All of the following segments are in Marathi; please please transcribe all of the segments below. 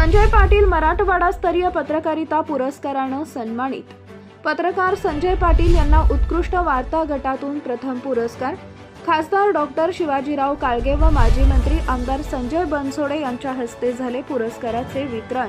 संजय पाटील मराठवाडा स्तरीय पत्रकारिता पुरस्कारानं सन्मानित. पत्रकार संजय पाटील यांना उत्कृष्ट वार्ता गटातून प्रथम पुरस्कार. खासदार डॉक्टर शिवाजीराव काळगे व माजी मंत्री आमदार संजय बनसोडे यांच्या हस्ते झाले पुरस्काराचे वितरण.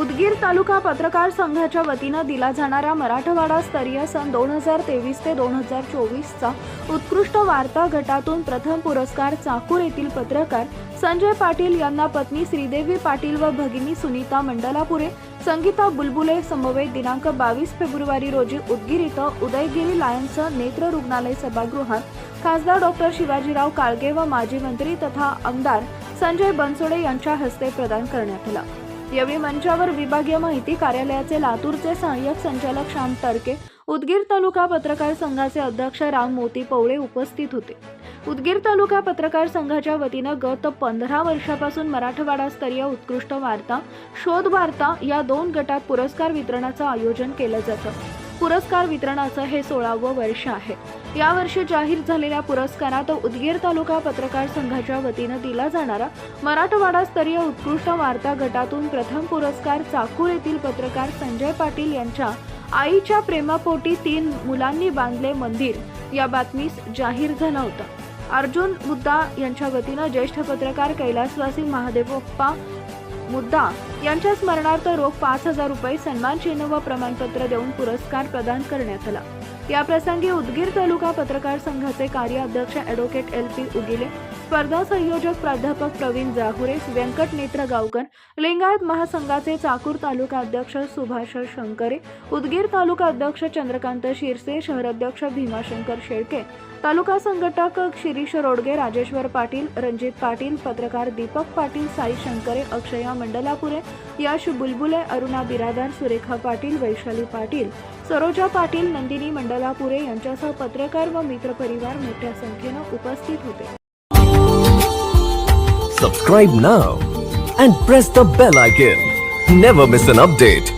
उदगीर तालुका पत्रकार संघाच्या वतीनं दिला जाणारा मराठवाडा स्तरीय सन दोन हजार तेवीस ते दोन हजार चोवीसचा उत्कृष्ट वार्ता गटातून प्रथम पुरस्कार चाकूर येथील पत्रकार संजय पाटील यांना पत्नी श्रीदेवी पाटील व भगिनी सुनीता मंडलापुरे संगीता बुलबुले समवेत दिनांक बावीस फेब्रुवारी रोजी उदगीर इथं उदयगिरी लायन्सचं नेत्र रुग्णालय सभागृहात खासदार डॉक्टर शिवाजीराव काळगे व माजी मंत्री तथा आमदार संजय बनसोडे यांच्या हस्ते प्रदान करण्यात आला. यावेळी मंचावर विभागीय माहिती कार्यालयाचे लातूरचे सहाय्यक संचालक श्याम टर्के उदगीर तालुका पत्रकार संघाचे अध्यक्ष राम मोती पवळे उपस्थित होते. उदगीर तालुका पत्रकार संघाच्या वतीनं गत पंधरा वर्षापासून मराठवाडा स्तरीय उत्कृष्ट वार्ता शोध वार्ता या दोन गटात पुरस्कार वितरणाचं आयोजन केलं जातं. पुरस्कार वितरणाचं हे सोळावं वर्ष आहे. यावर्षी जाहीर झालेल्या पुरस्कारात उदगीर तालुका पत्रकार संघाच्या वतीनं दिला जाणारा मराठवाडा स्तरीय उत्कृष्ट वार्ता गटातून प्रथम पुरस्कार चाकूर येथील पत्रकार संजय पाटील यांच्या आईच्या प्रेमापोटी तीन मुलांनी बांधले मंदिर. या बातमीस जाहीर झाला होता. अर्जुन मुद्दा यांच्या वतीनं ज्येष्ठ पत्रकार कैलासवासी महादेवप्पा मुद्दा यांच्या स्मरणार्थ रोख पाच हजार रुपये सन्मान चिन्ह व प्रमाणपत्र देऊन पुरस्कार प्रदान करण्यात आला. या प्रसंगी उदगीर तालुका पत्रकार संघाचे कार्याध्यक्ष अॅडव्होकेट एल पी उगिले स्पर्धा संयोजक प्राध्यापक प्रवीण जाहुरे व्यंकट नेत्र गावकर लिंगायत महासंघाचे चाकूर तालुका अध्यक्ष सुभाष शंकरे उदगीर तालुका अध्यक्ष चंद्रकांत शिरसे शहराध्यक्ष भीमाशंकर शेळके तालुका संघटक शिरीष रोडगे राजेश्वर पाटील रणजित पाटील पत्रकार दीपक पाटील साई शंकरे अक्षया मंडलापुरे यश बुलबुले अरुणा बिरादार सुरेखा पाटील वैशाली पाटील सरोजा पाटील नंदिनी मंडलापुरे यांच्यासह पत्रकार व मित्रपरिवार मोठ्या संख्येनं उपस्थित होते. Subscribe now and press the bell icon never miss an update